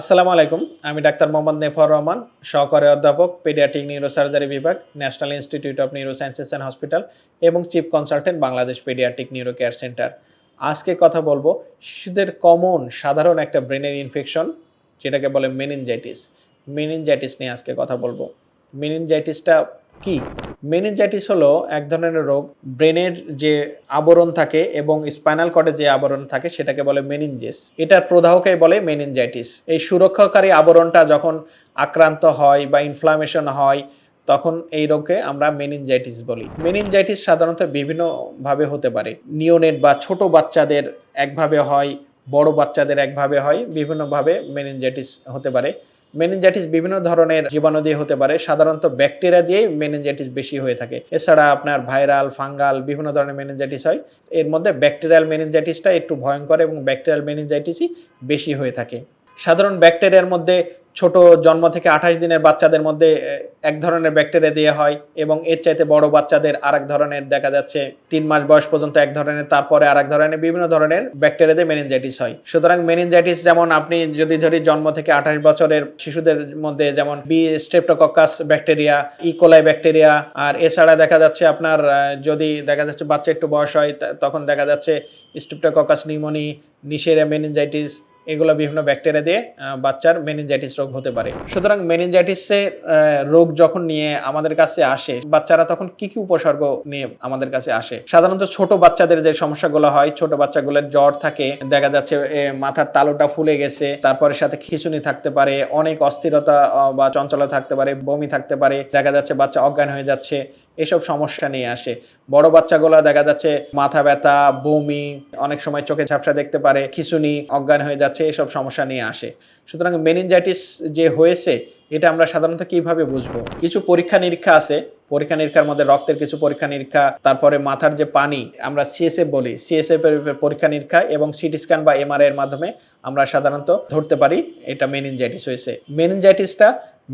আসসালামু আলাইকুম। আমি ডাক্তার মোহাম্মদ নেফর রহমান, সহকারী অধ্যাপক, পেডিয়াট্রিক নিউরোসার্জারি বিভাগ, National Institute of Neurosciences and Hospital এবং chief consultant Bangladesh Paediatric Neuro Care Centre. আজকে কথা বলব শিশুদের কমন সাধারণ একটা ব্রেনের ইনফেকশন, যেটাকে বলে মেনিনজাইটিস। মেনিনজাইটিস নিয়ে আজকে কথা বলব। মেনিনজাইটিসটা কি? মেনিনজাইটিস হলো এক ধরনের রোগ। ব্রেনের যে আবরণ থাকে এবং স্পাইনাল কর্ডে যে আবরণ থাকে, সেটাকে বলে মেনিনজেস এটার প্রদাহকে বলে মেনিনজাইটিস এই সুরক্ষাকারী আবরণটা যখন আক্রান্ত হয় বা ইনফ্লামেশন হয়, তখন এই রোগকে আমরা মেনিনজাইটিস বলি। মেনিনজাইটিস সাধারণত বিভিন্নভাবে হতে পারে। নিওনেট বা ছোট বাচ্চাদের একভাবে হয়, বড় বাচ্চাদের একভাবে হয়, বিভিন্নভাবে মেনিনজাইটিস হতে পারে। মেনিনজাইটিস বিভিন্ন ধরনের জীবাণু দিয়ে হতে পারে, সাধারণত ব্যাকটেরিয়া দিয়েই মেনিনজাইটিস বেশি হয়ে থাকে। এছাড়া আপনার ভাইরাল ফাঙ্গাল বিভিন্ন ধরনের মেনিনজাইটিস হয়। এর মধ্যে ব্যাকটেরিয়াল মেনিনজাইটিসটা একটু ভয়ঙ্কর এবং ব্যাকটেরিয়াল মেনিনজাইটিসই বেশি হয়ে থাকে। সাধারণ ব্যাকটেরিয়ার মধ্যে ছোট জন্ম থেকে আঠাশ দিনের বাচ্চাদের মধ্যে এক ধরনের ব্যাকটেরিয়া দিয়ে হয় এবং এর চাইতে বড় বাচ্চাদের আরেক ধরনের দেখা যাচ্ছে তিন মাস বয়স পর্যন্ত এক ধরনের, তারপরে আরেক ধরনের, বিভিন্ন ধরনের ব্যাকটেরিয়া দিয়ে মেনিনজাইটিস হয়। সুতরাং মেনিনজাইটিস যেমন আপনি যদি ধরি জন্ম থেকে আঠাশ বছরের শিশুদের মধ্যে যেমন B streptococcus bacteria E coli bacteria আর এছাড়া দেখা যাচ্ছে আপনার যদি দেখা যাচ্ছে বাচ্চা একটু বয়স হয় তখন দেখা যাচ্ছে স্ট্রেপ্টোকক্কাস নিউমোনি নিশেরিয়া মেনিনজাইটিস এগুলো বিভিন্ন ব্যাকটেরিয়া দিয়ে বাচ্চার মেনিনজাইটিস রোগ হতে পারে। সুতরাং মেনিনজাইটিসের রোগ যখন নিয়ে আমাদের কাছে আসে, বাচ্চারা তখন কি কি উপসর্গ নিয়ে আমাদের কাছে আসে? সাধারণত ছোট বাচ্চাদের যে সমস্যাগুলো হয়, ছোট বাচ্চাগুলোর জ্বর থাকে, দেখা যাচ্ছে মাথার তালুটা ফুলে গেছে, তারপরে সাথে খিঁচুনি থাকতে পারে, অনেক অস্থিরতা বা চঞ্চলতা থাকতে পারে, বমি থাকতে পারে, দেখা যাচ্ছে বাচ্চা অজ্ঞান হয়ে যাচ্ছে এসব সমস্যা নিয়ে আসে। বড় বাচ্চাগুলো দেখা যাচ্ছে মাথা ব্যথা, বমি, অনেক সময় চোখে ঝাপসা দেখতে পারে, খিঁচুনি, অজ্ঞান হয়ে যাচ্ছে, এসব সমস্যা নিয়ে আসে। সুতরাং মেনিনজাইটিস যে হয়েছে এটা আমরা সাধারণত কীভাবে বুঝব? কিছু পরীক্ষা নিরীক্ষা আছে। পরীক্ষা নিরীক্ষার মধ্যে রক্তের কিছু পরীক্ষা নিরীক্ষা তারপরে মাথার যে পানি, আমরা সিএসএফ বলি। সিএসএফ এর পরীক্ষা নিরীক্ষা এবং সিটি স্ক্যান বা এমআরআই এর মাধ্যমে আমরা সাধারণত ধরতে পারি এটা মেনিনজাইটিস হয়েছে। মেনিনজাইটিসটা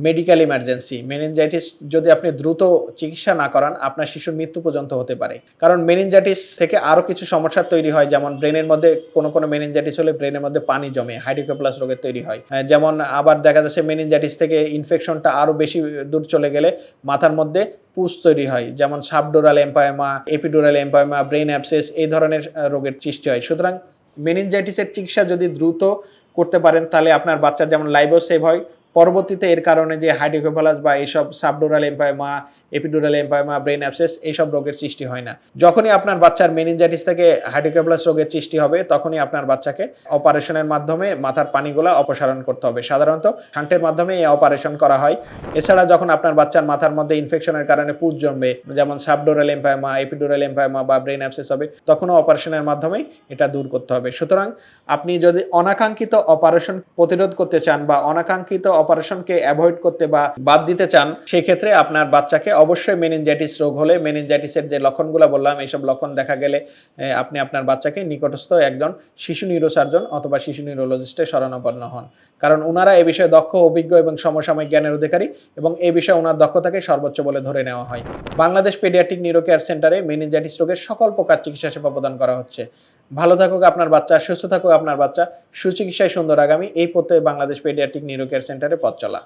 মেডিকেল ইমার্জেন্সি মেনিনজাইটিস যদি আপনি দ্রুত চিকিৎসা না করান, আপনার শিশুর মৃত্যু পর্যন্ত হতে পারে। কারণ মেনিনজাইটিস থেকে আরও কিছু সমস্যা তৈরি হয়। যেমন ব্রেনের মধ্যে কোনো কোনো মেনিনজাইটিস হলে ব্রেনের মধ্যে পানি জমে হাইড্রোকেপ্লাস রোগের তৈরি হয়। যেমন আবার দেখা যাচ্ছে মেনিনজাইটিস থেকে ইনফেকশনটা আরও বেশি দূর চলে গেলে মাথার মধ্যে পুষ তৈরি হয়। যেমন সাবডোরাল এম্পায়মা এপিডোরাল এম্পায়মা ব্রেন অ্যাপসেস এই ধরনের রোগের সৃষ্টি হয়। সুতরাং মেনিনজাইটিসের চিকিৎসা যদি দ্রুত করতে পারেন, তাহলে আপনার বাচ্চার যেমন লাইভও সেভ হয় পরবর্তীতে এর কারণে যে হাইড্রোকেফালাস বা এইসব সাবডোরাল এম্পায়মা এপিডোরাল এম্পায়মা ব্রেন অ্যাপসেস এইসব রোগের সৃষ্টি হয় না। যখনই আপনার বাচ্চার মেনিনজাইটিস থেকে হাইড্রোকেফালাস রোগের সৃষ্টি হবে, তখনই আপনার বাচ্চাকে অপারেশনের মাধ্যমে মাথার পানিগুলো অপসারণ করতে হবে। সাধারণত শান্টের মাধ্যমে এই অপারেশন করা হয়। এছাড়া যখন আপনার বাচ্চার মাথার মধ্যে ইনফেকশনের কারণে পুজ জমবে যেমন সাবডোরাল এম্পায়মা এপিডোরাল এম্পায়মা বা ব্রেন অ্যাপসেস হবে, তখনও অপারেশনের মাধ্যমে এটা দূর করতে হবে। সুতরাং আপনি যদি অনাকাঙ্ক্ষিত অপারেশন প্রতিরোধ করতে চান বা অনাকাঙ্ক্ষিত অপারেশনকে অ্যাভয়েড করতে বা বাদ দিতে চান, সেক্ষেত্রে আপনার বাচ্চাকে অবশ্যই মেনিনজাইটিস রোগ হলে মেনিনজাইটিসের যে লক্ষণগুলো বললাম, এইসব লক্ষণ দেখা গেলে আপনি আপনার বাচ্চাকে নিকটস্থ একজন শিশু নিউরোসার্জন অথবা শিশু নিউরোলজিস্টের শরণাপন্ন হন। কারণ ওনারা এ বিষয়ে দক্ষ, অভিজ্ঞ এবং সমসাময়িক জ্ঞানের অধিকারী এবং এই বিষয়ে ওনার দক্ষতাকে সর্বোচ্চ বলে ধরে নেওয়া হয়। বাংলাদেশ পেডিয়াট্রিক নিউরো কেয়ার সেন্টারে মেনিনজাইটিস রোগের সকল প্রকার চিকিৎসা সেবা প্রদান করা হচ্ছে। ভালো থাকুক, আপনার বাচ্চা, সুস্থ থাকুক, আপনার বাচ্চা। সুচিকিৎসায় সুন্দর আগামী। এই পথে বাংলাদেশ পেডিয়াট্রিক নিউরো কেয়ার সেন্টারে পথ চলা।